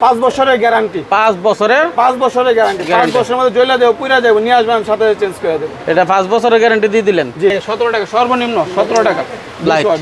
পাঁচ বছরের গ্যারান্টি পাঁচ বছরের পাঁচ বছরের গ্যারান্টি পাঁচ বছরের মধ্যে জয়লা দেবো পুরা দেবো নিয়ে আসবেন সাথে চেঞ্জ করে দেবো। এটা পাঁচ বছরের গ্যারান্টি দিয়ে দিলেন? জি। সতেরো টাকা সর্বনিম্ন সতেরো টাকা।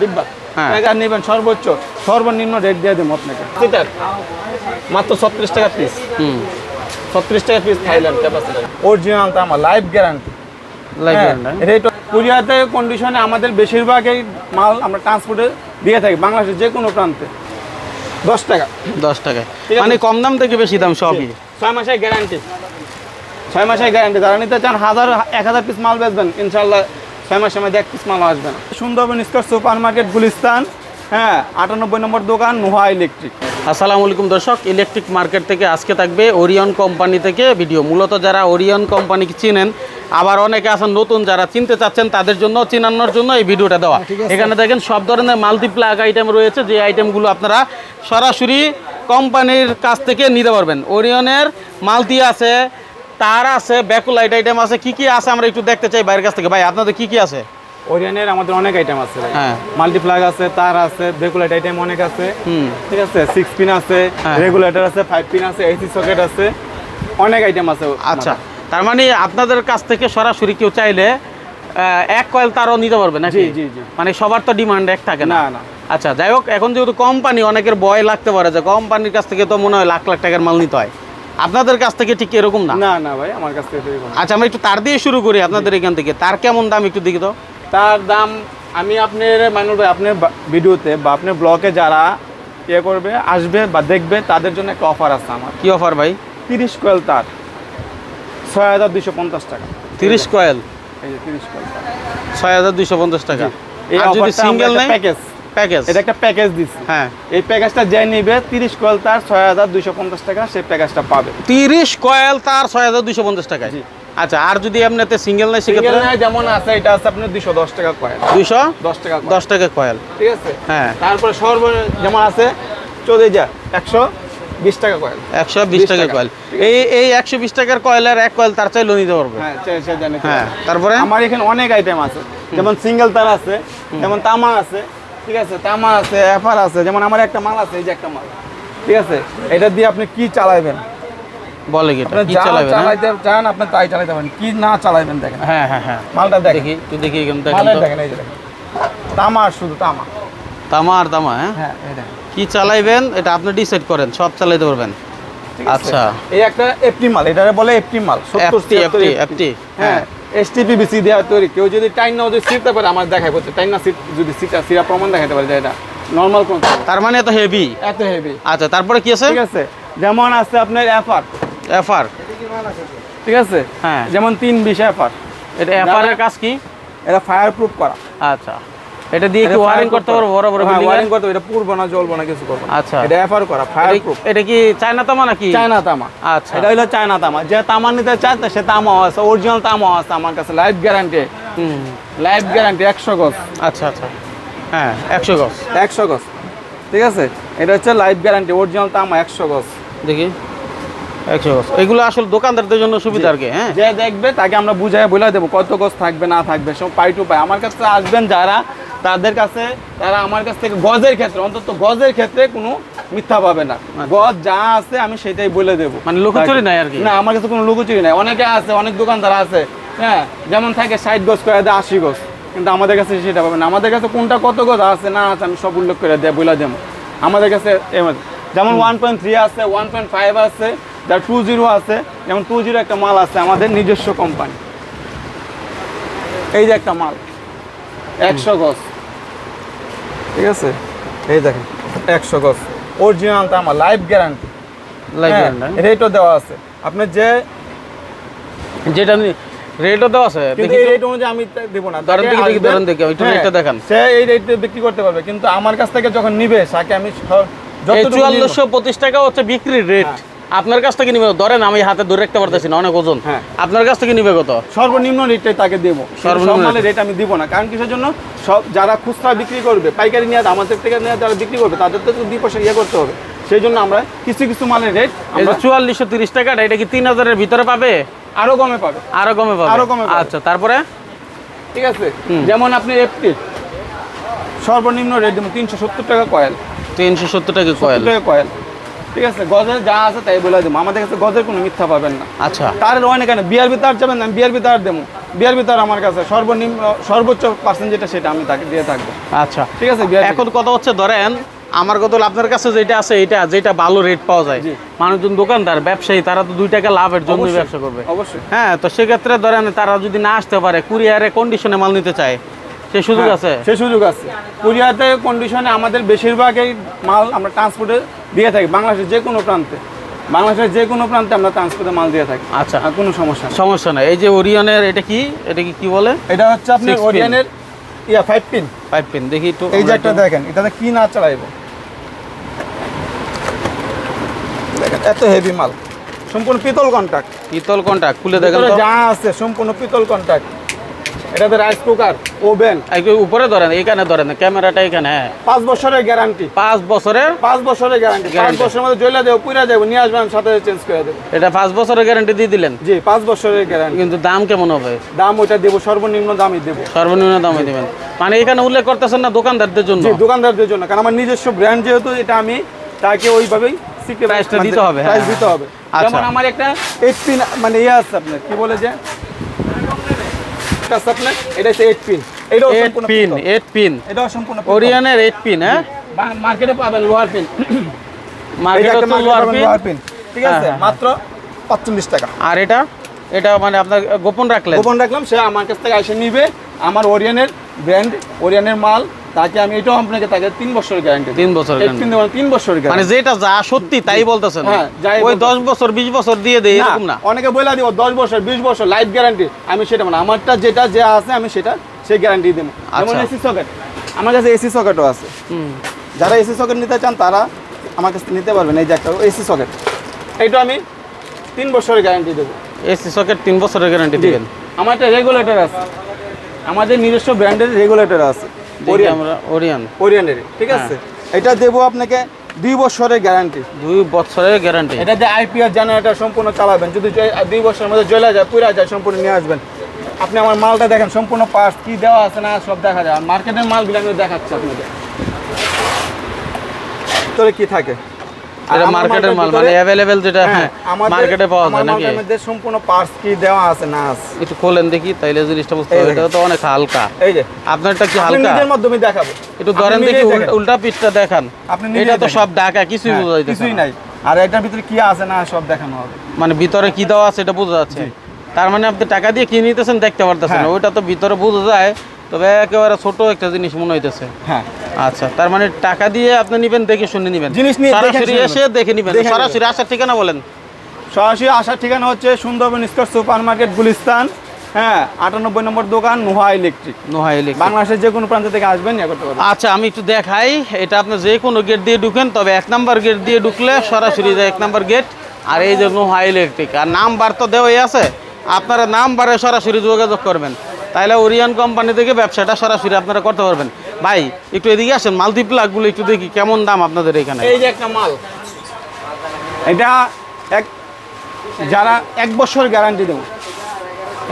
ডিব্বা। হ্যাঁ। টাকা নেবেন সর্বোচ্চ সর্বনিম্ন রেট দিয়ে দেবো আপনাকে। সেটার মাত্র ছত্রিশ টাকা পিস হুম। ছত্রিশ টাকা পিস থাইল্যান্ড ক্যাপাসিটি অরিজিনাল তো আমার লাইফ গ্যারান্টি রেট কুরিয়াতে কন্ডিশনে আমাদের বেশিরভাগই মাল আমরা ট্রান্সপোর্টে দিয়ে থাকি বাংলাদেশের যে কোনো প্রান্তে। দশ টাকা। দশ টাকায়। মানে কম দাম থেকে বেশি দাম সবই। ছয় মাসের গ্যারান্টি ছয় মাসের গ্যারান্টি যারা নিতে চান হাজার এক হাজার পিস মাল বেচবেন। ইনশাল্লাহ ছয় মাসের মধ্যে এক পিস মাল আসবে না। Sundarban square super market Gulistan হ্যাঁ আটানব্বই নম্বর দোকান নোহা ইলেকট্রিক। আসসালামু আলাইকুম দর্শক ইলেকট্রিক মার্কেট থেকে আজকে থাকবে ওরিয়ন কোম্পানি থেকে ভিডিও। মূলত যারা ওরিয়ন কোম্পানিকে চিনেন আবার অনেকে আছেন নতুন যারা চিনতে চাচ্ছেন তাদের জন্য চিনানোর জন্য এই ভিডিওটা দেওয়া। এখানে দেখেন সব ধরনের মাল্টিপ্লাগ আইটেম রয়েছে যে আইটেমগুলো আপনারা সরাসরি কোম্পানির কাছ থেকে নিতে পারবেন। ওরিয়নের মালতি আছে তার আছে ব্যাকুলাইট আইটেম আছে কি কি আছে আমরা একটু দেখতে চাই বাইরের কাছ থেকে। ভাই আপনাদের কি কি আছে? ওরিয়ানের আমাদের অনেক আইটেম আছে হ্যাঁ। মাল্টিপ্লাগ আছে তার আছে বেকুলেট আইটেম অনেক আছে। ঠিক আছে? সিক্স পিন আছে হ্যাঁ। রেগুলেটর আছে ফাইভ পিন আছে এসি সকেট আছে অনেক আইটেম আছে। আচ্ছা তার মানে আপনাদের কাছ থেকে সরাসরি কেউ চাইলে এক কয়েল তারও নিতে পারবে নাকি? জি, জি, জি। মানে সবার তো ডিমান্ড এক থাকে না। না, না। আচ্ছা যাই হোক এখন যেহেতু কোম্পানি অনেকের বয় লাগতে পারে যে কোম্পানির কাছ থেকে তো মনে হয় লাখ লাখ টাকার মাল নিতে হয়। আপনাদের কাছ থেকে ঠিক এরকম না? না না ভাই আমার কাছ থেকে আচ্ছা আমরা একটু তার দিয়ে শুরু করি আপনাদের এখান থেকে। তার কেমন দাম একটু দেখি তো তার দাম আমি আপনার মানুষ ভাই আপনার ভিডিওতে বা আপনার ব্লগে যারা ইয়ে করবে আসবে বা দেখবে তাদের জন্য একটা অফার আছে আমার। কি অফার ভাই? তিরিশ কয়েল তার। ছয় হাজার দুশো পঞ্চাশ টাকা। তিরিশ কয়েল? এই যে তিরিশ কয়েল তার। ছয় হাজার দুইশো পঞ্চাশ টাকা। এই যদি সিঙ্গেল নেই? প্যাকেজ প্যাকেজ এটা একটা প্যাকেজ দিচ্ছি হ্যাঁ। এই প্যাকেজটা যে নিবে তিরিশ কয়েল তার ছয় হাজার দুশো পঞ্চাশ টাকা সেই প্যাকেজটা পাবে। তিরিশ কয়েল তার ছয় হাজার দুইশো পঞ্চাশ টাকায়? জি। আচ্ছা আর যদি এমনিতে সিঙ্গেল নেই সেক্ষেত্রে? যেমন আছে এটা আছে আপনার দুশো দশ টাকা কয়েল দুইশো দশ টাকা coil, দশ টাকা কয়েল ঠিক আছে? হ্যাঁ। তারপরে সর্ব যেমন আছে চলে যা একশো বিশ টাকা কয়েল একশো বিশ 20 টাকা টাকা। কয়েল এই এই একশো বিশ টাকার কয়েলের এক কয়েল তার চাইলেও নিতে পারবে। হ্যাঁ সে- হ্যাঁ তারপরে? আমার এখানে অনেক আইটেম আছে। যেমন সিঙ্গেল তার আছে যেমন তামা আছে ঠিক আছে? তামা আছে আছে যেমন আমার একটা মাল আছে এই যে একটা মাল। ঠিক আছে? এটা দিয়ে আপনি কি চালাবেন? বলে কি হ্যাঁ? চালাইতে চান আপনি তাই চালাইতে পারেন। কি না চালাইবেন দেখেন। হ্যাঁ হ্যাঁ হ্যাঁ। মালটা দেখি একটু দেখি এখানে দেখেন মালের দেখেন এই যে দেখেন। তামা শুধু তামা। তামা আর তামা হ্যাঁ? হ্যাঁ কি চালাইবেন এটা আপনি ডিসাইড করেন সব চালাইতে পারবেন। আচ্ছা। এই একটা এফটি মাল এটা বলে এফটি মাল সত্তর এফটি এফটি হ্যাঁ এসটিপিবিসি দেওয়া তৈরি। কেউ যদি টাইম নাও যদি সিটতে পারে আমার দেখাই টাইম না সিট যদি সিটা সিরা প্রমাণ দেখাতে পারে এটা নর্মাল কোন তার মানে এত হেভি এত হেভি আচ্ছা তারপরে কি আছে? ঠিক আছে। যেমন আছে আপনার এফআর এফআর। ঠিক আছে? হ্যাঁ। যেমন তিন বিশ এফআর। এটা এফআর এর কাজ কি? এটা ফায়ার প্রুফ করা। আচ্ছা। এটা দিয়ে কি ওয়ারিং করতে পারব? বড় বড় বিল্ডিং ওয়ারিং করতে এটা পুরবো না জ্বলবো না কিছু করব আচ্ছা। এটা এফআর করা ফায়ার প্রুফ এটা কি চায়না তামা নাকি? চায়না তামা। আচ্ছা। এটা হলো চায়না তামা। যে তামা নিতে চায় সে তামাও আছে অরিজিনাল তামাও আছে আমার কাছে লাইফ গ্যারান্টি হুম। লাইফ গ্যারান্টি একশো গজ। আচ্ছা আচ্ছা। হ্যাঁ একশো গজ। একশো গজ। ঠিক আছে? এটা হচ্ছে লাইফ গ্যারান্টি অরিজিনাল তামা একশো গজ। দেখি। একশো গজ। এগুলো আসলে দোকানদারদের জন্য সুবিধা আর কি হ্যাঁ? যে দেখবে তাকে আমরা বুঝাই বলে দেবো কত গজ থাকবে না থাকবে সব পাই টু পাই। আমার কাছে আসবেন যারা তাদের কাছে তারা আমার কাছ থেকে গজের ক্ষেত্রে অন্তত গজের ক্ষেত্রে কোনো মিথ্যা পাবে না। গজ যা আছে আমি সেটাই বলে দেবো। মানে লুকোচুরি নাই আর কি? না আমার কাছে কোনো লুকোচুরি নাই। অনেকে আছে অনেক দোকানদার আছে হ্যাঁ? যেমন থাকে ষাট গজ করে দেয় আশি গজ। কিন্তু আমাদের কাছে সেটা পাবে না। আমাদের কাছে কোনটা কত গজ আছে না আছে আমি সব উল্লেখ করে দেয় বলে দেবো। আমাদের কাছে যেমন ওয়ান পয়েন্ট থ্রি আছে ওয়ান পয়েন্ট ফাইভ আছে যার টু জিরো আছে যেমন টু জিরো একটা মাল আছে আমাদের নিজস্ব কোম্পানি এই যে একটা মাল একশো গজ। ঠিক আছে? এই দেখেন একশো গজ। অরিজিনাল তো আমার লাইফ গ্যারান্টি রেটও দেওয়া আছে। আপনার যে যেটা রেটও দেওয়া আছে কিন্তু এই রেট অনুযায়ী আমি দেবো না। ধরেন দেখি, দেখি, ধরেন দেখি, একটু হ্যাঁ, রেটটা দেখান। সে এই রেটে বিক্রি করতে পারবে। কিন্তু আমার কাছ থেকে যখন নিবে তাকে আমি যতটুকু নিব- চুয়াল্লিশশো পঁচিশ টাকা হচ্ছে বিক্রির রেট হ্যাঁ। আপনার কাছ থেকে নিবে ধরেন আমি হাতে ধরে রাখতে পারতেছি না অনেক ওজন। হ্যাঁ। আপনার কাছ থেকে নিবে কত? সর্বনিম্ন রেটটাই তাকে দেবো। সর্বনিম্ন রেট আমি দিব না কারণ কিসের জন্য? সব যারা খুচরা বিক্রি করবে পাইকারি নিয়ে আমাদের থেকে নিয়ে যারা বিক্রি করবে তাদের তো দুই পয়সা ইয়ে করতে হবে। সেই জন্য আমরা কিছু কিছু মালের রেট চুয়াল্লিশশো তিরিশ টাকাটা এটা কি তিন হাজারের ভিতরে পাবে? আরও কমে পাবে। আরও কমে পাবে? আরও কমে আচ্ছা তারপরে? ঠিক আছে। যেমন আপনি এফটি সর্বনিম্ন রেট দেবো তিনশো সত্তর টাকা কয়েল তিনশো সত্তর টাকা কয়েল কয়েল ঠিক আছে গজের যা আছে তাই বলে দেবো। আমাদের কাছে গজের কোনো মিথ্যা পাবেন না। আচ্ছা। তার অনেক কেন বিয়ার ভিতর যাবেন না বিয়ার ভিতর দেবো। বিয়ার ভিতর আমার কাছে সর্বনিম্ন সর্বোচ্চ পার্সেন্ট যেটা সেটা আমি তাকে দিয়ে থাকব। আচ্ছা। ঠিক আছে এখন কথা হচ্ছে ধরেন আমার কথা আপনার কাছে যেটা আছে এটা যেটা ভালো রেট পাওয়া যায়। মানুষজন দোকানদার ব্যবসায়ী তারা তো দুই টাকা লাভের জন্যই ব্যবসা করবে। অবশ্যই। হ্যাঁ তো সেক্ষেত্রে ধরেন তারা যদি না আসতে পারে কুরিয়ারে কন্ডিশনে মাল নিতে চায় সে সুযোগ হ্যাঁ, আছে? সে সুযোগ আছে। কুরিয়াতে কন্ডিশনে আমাদের বেশিরভাগই মাল আমরা ট্রান্সপোর্টে দিয়ে থাকি বাংলাদেশের যে কোনো প্রান্তে। বাংলাদেশের যে কোনো প্রান্তে আমরা ট্রান্সপোর্টে মাল দিয়ে থাকি। আচ্ছা। আর কোনো সমস্যা নেই। সমস্যা নাই। এই যে ওরিয়নের এটা কি? এটা কি কি বলে? এটা হচ্ছে pin। ওরিয়ানের yeah five pin pipe pin দেখি একটু এই যে একটা দেখেন এটাতে কি না চালাইবো? দেখেন এত হেভি মাল। সম্পূর্ণ পিতল কন্ট্যাক্ট পিতল কন্টাক্ট খুলে দেখেন যা আছে সম্পূর্ণ পিতল কন্ট্যাক্ট এটাতে রাইস কুকার ওভেন উপরে ধরেন এখানে ধরেন ক্যামেরাটা এখানে হ্যাঁ। পাঁচ বছরের গ্যারান্টি পাঁচ বছরের পাঁচ বছরের গ্যারান্টি পাঁচ বছরের মধ্যে জ্বলে দেবো পুরা দেবো নিয়ে আসবেন সাথে চেঞ্জ করে দেবো। এটা পাঁচ বছরের গ্যারান্টি দিয়ে দিলেন? জি পাঁচ বছরের গ্যারান্টি কিন্তু দাম কেমন হবে? দাম ওইটা দেবো সর্বনিম্ন দামই দেবো। সর্বনিম্ন দামে দিবেন। মানে এখানে উল্লেখ করতেছেন না দোকানদারদের জন্য? দোকানদারদের জন্য। কারণ আমার নিজস্ব ব্র্যান্ড যেহেতু এটা আমি তাকে ওইভাবেই সিক্রেট Price-টা দিতে হবে, প্রাইস হ্যাঁ। দিতে হবে। আচ্ছা। যেমন আমার একটা এইট পিন মানে ইয়ে আছে আপনার কি বলে যে? আছে আপনার? এটা হচ্ছে এইট পিন এটাও সম্পূর্ণ পিন। এইট পিন এটাও সম্পূর্ণ ওরিয়ানের এইট পিন হ্যাঁ? মার্কেটে পাবেন লোয়ার পিন মার্কেটে তো লোয়ার পিন ঠিক আছে হ্যাঁ, হ্যাঁ। মাত্র পাঁচচল্লিশ টাকা। আর এটা? এটা মানে আপনার গোপন রাখলেন? গোপন রাখলাম সে আমার কাছ থেকে এসে নিবে। আমার ওরিয়ানের ব্র্যান্ড ওরিয়ানের মাল তাকে আমি এটাও আপনাকে তাকে তিন বছরের গ্যারান্টি তিন বছর তিন বছরের মানে যেটা যা সত্যি তাই বলতেছেন। হ্যাঁ, ওই দশ বছর বিশ বছর দিয়ে দেয় এরকম না। অনেকে বলে দিব দশ বছর বিশ বছর লাইফ গ্যারান্টি আমি সেটা মানে আমারটা যেটা যে আছে আমি সেটা সেই গ্যারান্টি দেবো। যেমন আচ্ছা। এসি সকেট আমার কাছে এসি সকেটও আছে। যারা এসি সকেট নিতে চান তারা আমার কাছে নিতে পারবেন। এই যে একটা এসি সকেট এইটা আমি তিন বছরের গ্যারান্টি দেবো। এসি সকেট তিন বছরের গ্যারান্টি দিবেন। আমার একটা রেগুলেটর আছে। আমাদের নিজস্ব ব্র্যান্ডের রেগুলেটর আছে। আমরা ওরিয়ান ওরিয়ানের ঠিক হ্যাঁ। আছে? এটা দেবো আপনাকে দুই বছরের গ্যারান্টি দুই বছরের গ্যারান্টি এটা যে আইপিএস জেনারেটর সম্পূর্ণ চালাবেন। যদি দুই বছরের মধ্যে জ্বলে যায় পুরা যায় সম্পূর্ণ নিয়ে আসবেন। আপনি আমার মালটা দেখেন সম্পূর্ণ পার্টস কি দেওয়া আছে না সব দেখা যায়। মার্কেটের মালগুলো আমি দেখাচ্ছি আপনাদের। তোরে কি থাকে? এটা মার্কেটের মাল মানে অ্যাভেলেবেল যেটা হ্যাঁ মার্কেটে পাওয়া যায় নাকি? মধ্যে সম্পূর্ণ পার্টস কি দেওয়া আছে না আছে? একটু খোলেন দেখি তাইলে জিনিসটা বুঝতে হবে এটা তো অনেক হালকা। এই যে আপনারটা কি হালকা? নিজের মাধ্যমে দেখাবো। একটু ধরেন দেখি উল্টা- পিসটা দেখান। এটা তো সব ঢাকা কিছুই হ্যাঁ, বোঝা যাইতেছে কিছুই নাই। আর এটার ভিতরে কি আছে না সব দেখানো হবে। মানে ভিতরে কি দেওয়া আছে এটা বোঝা যাচ্ছে। তার মানে আপনি টাকা দিয়ে কি নিতেছেন দেখতে পারতেছেন হ্যাঁ। ওইটা তো ভিতরে বোঝা যায়। তবে একেবারে ছোট একটা জিনিস মনে হইতেছে। হ্যাঁ। আচ্ছা তার মানে টাকা দিয়ে আপনি নিবেন দেখে শুনে নিবেন। জিনিস নিয়ে সরাসরি এসে দেখে নিবেন। সরাসরি আসার ঠিকানা বলেন। সরাসরি আসার ঠিকানা হচ্ছে Sundarban square super market Gulistan. হ্যাঁ আটানব্বই নম্বর দোকান নোহা ইলেকট্রিক। নোহাই লিখ বাংলাদেশের যে কোনো প্রান্ত থেকে আসবেন ইয়ে করতে পারবেন। আচ্ছা আমি একটু দেখাই। এটা আপনি যে কোনো গেট দিয়ে ঢুকেন তবে এক নম্বর গেট দিয়ে ঢুকলে সরাসরি যায় এক নম্বর গেট আর এই যে নোহা ইলেকট্রিক। আর নাম্বার তো দেওয়াই আছে। আপনারা নাম্বারে সরাসরি যোগাযোগ করবেন। তাহলে ওরিয়ান কোম্পানি থেকে ব্যবসাটা সরাসরি আপনারা করতে পারবেন। ভাই একটু এদিকে আসেন মাল্টিপ্লাকগুলো একটু দেখি কেমন দাম আপনাদের এখানে? এই যে একটা মাল। এটা এক যারা এক বছর গ্যারান্টি দেবো।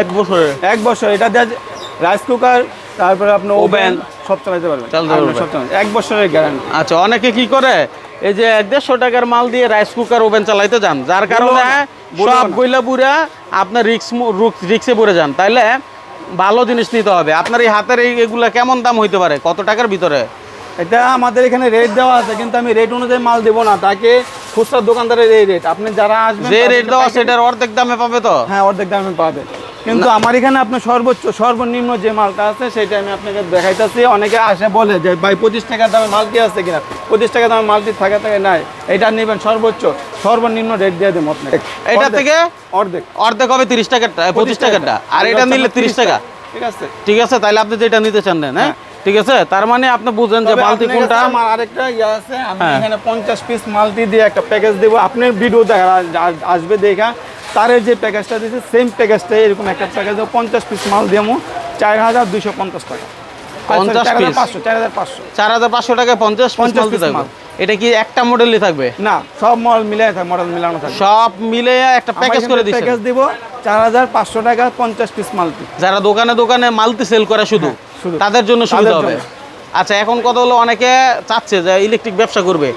এক বছরের। এক বছর এটা রাইস কুকার তারপরে আপনার ওভেন সব চালাতে পারবেন। এক বছরের গ্যারান্টি আচ্ছা অনেকে কি করে এই যে এক দেড়শো টাকার মাল দিয়ে রাইস কুকার ওভেন চালাইতে যান। যার কারণে সব গইলা বুড়া আপনার রিক্স রিক্সে পড়ে যান। তাইলে ভালো জিনিস নিতে হবে। আপনার এই হাতের এই এগুলা কেমন দাম হইতে পারে? কত টাকার ভিতরে? এটা আমাদের এখানে রেট দেওয়া আছে কিন্তু আমি রেট অনুযায়ী মাল দেবো না। তাকে খুচরা দোকানদারের এই রেট আপনি যারা আসবেন যে রেট দেওয়া সেটার অর্ধেক দামে পাবে তো? হ্যাঁ অর্ধেক দামে পাবে। কিন্তু আমার এখানে আপনার সর্বোচ্চ সর্বনিম্ন যে মালটা আছে সেটা আমি আপনাকে দেখাইতেছি। অনেকে আসে বলে যে ভাই পঁচিশ টাকার দামে মালটি আছে কিনা? পঁচিশ টাকার দামে মালটি থাকে থাকে? নাই। এটা নেবেন সর্বোচ্চ সর্বনিম্ন রেট দিয়ে দেবো আপনাকে। এটা থেকে অর্ধেক। অর্ধেক হবে তিরিশ টাকারটা পঁচিশ টাকারটা আর এটা নিলে তিরিশ টাকা। ঠিক আছে। ঠিক আছে তাহলে আপনি যেটা নিতে চান নেন হ্যাঁ? ঠিক আছে? তার মানে আপনি বুঝেন যে আপনার কোনটা। আমার আরেকটা ইয়ে আছে আমি হ্যাঁ। এখানে পঞ্চাশ পিস মালটি দিয়ে একটা প্যাকেজ দেবো। আপনার ভিডিও দেখা আসবে দেখা। তারের যে প্যাকেজটা দিয়েছে সেম প্যাকেজটা এরকম একটা প্যাকেজ পঞ্চাশ পিস মাল দেবো চার হাজার দুইশো পঞ্চাশ টাকা। 50 চার হাজার piece? পাঁচশো চার হাজার পাঁচশো। চার হাজার পাঁচশো টাকায় পঞ্চাশ 50 পঞ্চাশ piece থাকবে? মাল। এটা কি একটা মডেলই থাকবে? না সব মল মিলাই মডেল মিলানো থাকে সব মিলে একটা প্যাকেজ করে দিচ্ছে প্যাকেজ দিব চার হাজার পাঁচশো টাকা পঞ্চাশ পিস যারা দোকানে দোকানে মালতি সেল করে শুধু হ্যাঁ, তাদের জন্য সুবিধা হবে? আচ্ছা এখন কথা হলো অনেকে চাচ্ছে যে ইলেকট্রিক ব্যবসা করবে।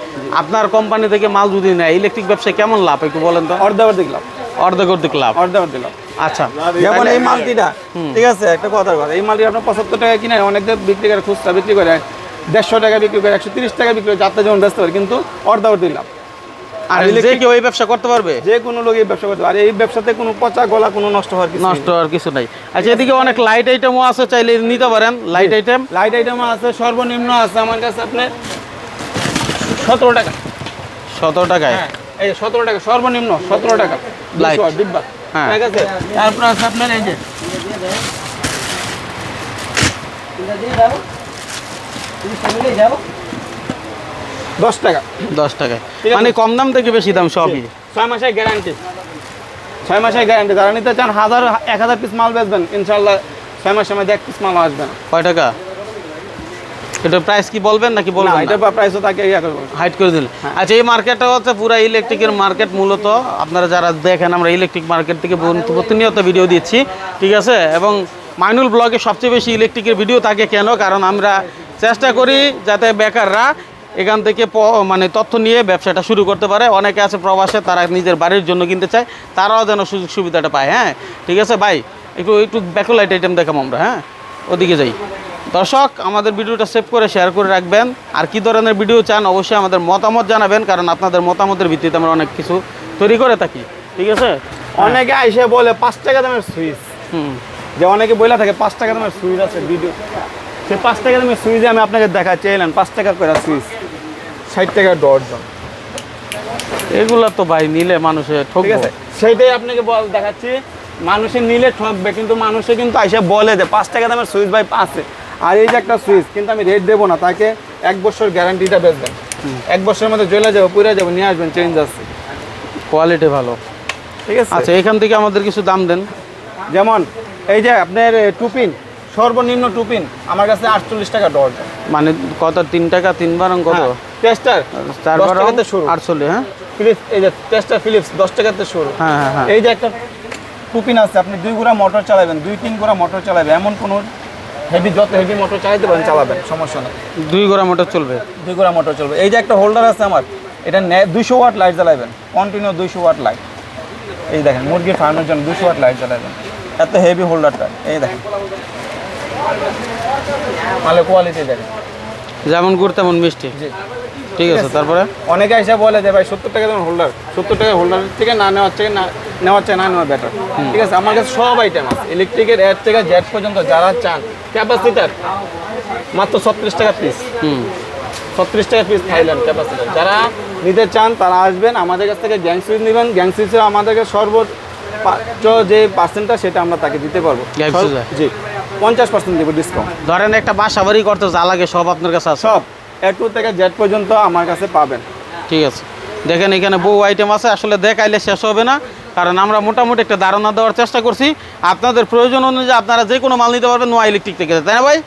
আপনার কোম্পানি থেকে মাল যদি নেয় ইলেকট্রিক ব্যবসায় কেমন লাভ? একটু বলেন তো। অর্ধেক দিলাম অর্ধেক লাভ। অর্ধেক দিলাম আচ্ছা যেমন এই মালটিটা ঠিক আছে একটা কথার কথা এই মালটি আপনার পঁচাত্তর টাকা কিনে অনেক বিক্রি করে খুচরা বিক্রি করে দেড়শো টাকা বিক্রি করে একশো তিরিশ টাকা বিক্রি করে যাত্রা যেমন ব্যস্ত পারে কিন্তু অর্ধেক দিলাম আর আর যে electric- কেউ এই ব্যবসা করতে পারবে? যে কোনো লোক এই ব্যবসা করতে পারে এই ব্যবসাতে কোনো পচা গলা কোনো নষ্ট হওয়ার কিছু নষ্ট আর কিছু নাই। আচ্ছা এদিকে অনেক লাইট আইটেমও আছে চাইলে নিতে পারেন। লাইট আইটেম লাইট আইটেম আছে সর্বনিম্ন আছে আমার কাছে আপনার সতেরো টাকা। সতেরো টাকায়? হ্যাঁ। এই সতেরো টাকা সর্বনিম্ন সতেরো টাকা। ডিব্বা। হ্যাঁ। ঠিক আছে? তারপর আছে আপনার এই যে। দশ টাকা। দশ মানে কম দাম থেকে বেশি দাম সবই। ছয় মাসের গ্যারান্টি ছয় মাসের গ্যারান্টি যারা নিতে চান হাজার এক হাজার পিস মাল বেচবেন। ইনশাল্লাহ ছয় মাসের মধ্যে এক পিস মাল আসবে না। কয় টাকা? এটা প্রাইস কি বলবেন নাকি না বলবেন এটা না? প্রাইসও তাকে হাইট করে দিলেন আচ্ছা এই মার্কেটটা হচ্ছে পুরো ইলেকট্রিকের মার্কেট মূলত। আপনারা যারা দেখেন আমরা ইলেকট্রিক মার্কেট থেকে প্রতি- প্রতিনিয়ত ভিডিও দিচ্ছি ঠিক আছে? এবং মাইনুল ব্লগে সবচেয়ে বেশি ইলেকট্রিকের ভিডিও থাকে কেন? কারণ আমরা চেষ্টা করি যাতে বেকাররা এখান থেকে মানে তথ্য নিয়ে ব্যবসাটা শুরু করতে পারে। অনেকে আছে প্রবাসে তারা নিজের বাড়ির জন্য কিনতে চায়। তারাও যেন সুযোগ সুবিধাটা পায় হ্যাঁ? ঠিক আছে ভাই? একটু একটু ব্যাকলাইট আইটেম দেখাম আমরা হ্যাঁ? ওদিকে যাই। দর্শক আমাদের ভিডিওটা সেভ করে শেয়ার করে রাখবেন। আর কি ধরনের ভিডিও চান অবশ্যই আমাদের মতামত জানাবেন কারণ আপনাদের মতামতের ভিত্তিতে আমরা অনেক কিছু তৈরি করে থাকি। ঠিক আছে? অনেকে আইসে বলে পাঁচ টাকা দামের সুইচ। হুম। যে অনেকে বলে থাকে পাঁচ টাকা দামের সুইচ আছে ভিডিও সে পাঁচ টাকা দামের সুইচে আমি আপনাকে দেখাচ্ছি এলেন পাঁচ টাকা করে সুইচ। ষাট টাকা ডর্জন এগুলা তো ভাই নিলে মানুষে ঠিক আছে? সেইটাই আপনাকে বল দেখাচ্ছি। মানুষে নিলে ঠকবে কিন্তু মানুষে কিন্তু আইসে বলে যে পাঁচ টাকা দামের সুইচ ভাই আছে আর এই যে একটা সুইচ কিন্তু আমি রেট দেবো না তাকে এক বছর গ্যারান্টিটা বেচবেন। এক বছরের মধ্যে জ্বলে যাব পুরে যাব নিয়ে আসবেন চেঞ্জ আসছে। কোয়ালিটি ভালো। ঠিক আছে? আচ্ছা এখান থেকে আমাদের কিছু দাম দেন। যেমন এই যে আপনার টুপিন সর্বনিম্ন টুপিন আমার কাছে আটচল্লিশ টাকা ডর্জন মানে কত তিন টাকা তিন বারং কত? টেস্টার চার দশ টাকাতে শুরু। আটচল্লিশ হ্যাঁ? ফিলিপস এই যে টেস্টার ফিলিপস দশ টাকাতে শুরু। হ্যাঁ হ্যাঁ হ্যাঁ। এই যে একটা টুপিন আছে আপনি দুই গোড়া মোটর চালাবেন দুই তিন গোড়া মোটর চালাবেন এমন কোনো হেভি যত হেভি মোটর চাইতে পারেন চালাবেন সমস্যা নেই। দুই গোড়া মোটর চলবে। দুই গোড়া মোটর চলবে। এই যে একটা হোল্ডার আছে আমার এটা দুইশো ওয়াট লাইট জ্বালাবেন কন্টিনিউ দুইশো ওয়াট লাইট এই দেখেন মুরগি ফার্মের জন্য দুশো ওয়াট লাইট জ্বালাবেন এত হেভি হোল্ডারটা এই দেখেন। ভালো কোয়ালিটি দেখেন। যেমন গুড় তেমন মিষ্টি। জি। ঠিক আছে তারপরে? অনেকে এসে বলে যে ভাই সত্তর টাকা দাম হোল্ডার সত্তর টাকা হোল্ডার থেকে না নেওয়ার থেকে না নেওয়ার চেয়ে না নেওয়া বেটার ঠিক আছে আমার কাছে সব আইটেম আছে। ইলেকট্রিকের এর থেকে জেট পর্যন্ত যারা চান ক্যাপাসিটার মাত্র ছত্রিশ টাকা পিস হুম। ছত্রিশ টাকা পিস থাইল্যান্ড ক্যাপাসিটার যারা নিতে চান তারা আসবেন। আমাদের কাছ থেকে গ্যাং সুইচ নেবেন। গ্যাং সুইচে আমাদেরকে সর্বোচ্চ যে পার্সেন্টটা সেটা আমরা তাকে দিতে পারব? জি পঞ্চাশ পার্সেন্ট দেবো ডিসকাউন্ট ধরেন একটা বাসা বাড়ি করতে যা লাগে সব আপনার কাছে সব। এ টু থেকে জেড পর্যন্ত আমার কাছে পাবেন। ঠিক আছে। দেখেন এখানে বহু আইটেম আছে আসলে দেখাইলে শেষ হবে না কারণ আমরা মোটামুটি একটা ধারণা দেওয়ার চেষ্টা করছি। আপনাদের প্রয়োজন অনুযায়ী আপনারা যে কোনো মাল নিতে পারবেন নোয়া ইলেকট্রিক থেকে। তাই না ভাই?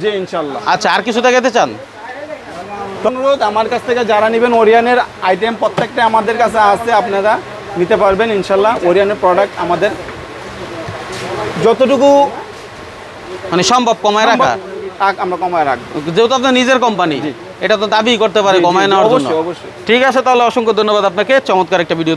জি ইনশাল্লাহ আচ্ছা আর কিছু দেখাতে চান? অনুরোধ আমার কাছ থেকে যারা নেবেন ওরিয়ানের আইটেম প্রত্যেকটা আমাদের কাছে আছে আপনারা নিতে পারবেন ইনশাল্লাহ ওরিয়ানের প্রোডাক্ট আমাদের যতটুকু মানে সম্ভব কমায় রাখা? আমরা কমায় রাখব। যেহেতু আপনার নিজের কোম্পানি এটা তো দাবি করতে পারে কমায় নেওয়ার জন্য। অবশ্যই, অবশ্যই। ঠিক আছে তাহলে অসংখ্য ধন্যবাদ আপনাকে। চমৎকার একটা ভিডিও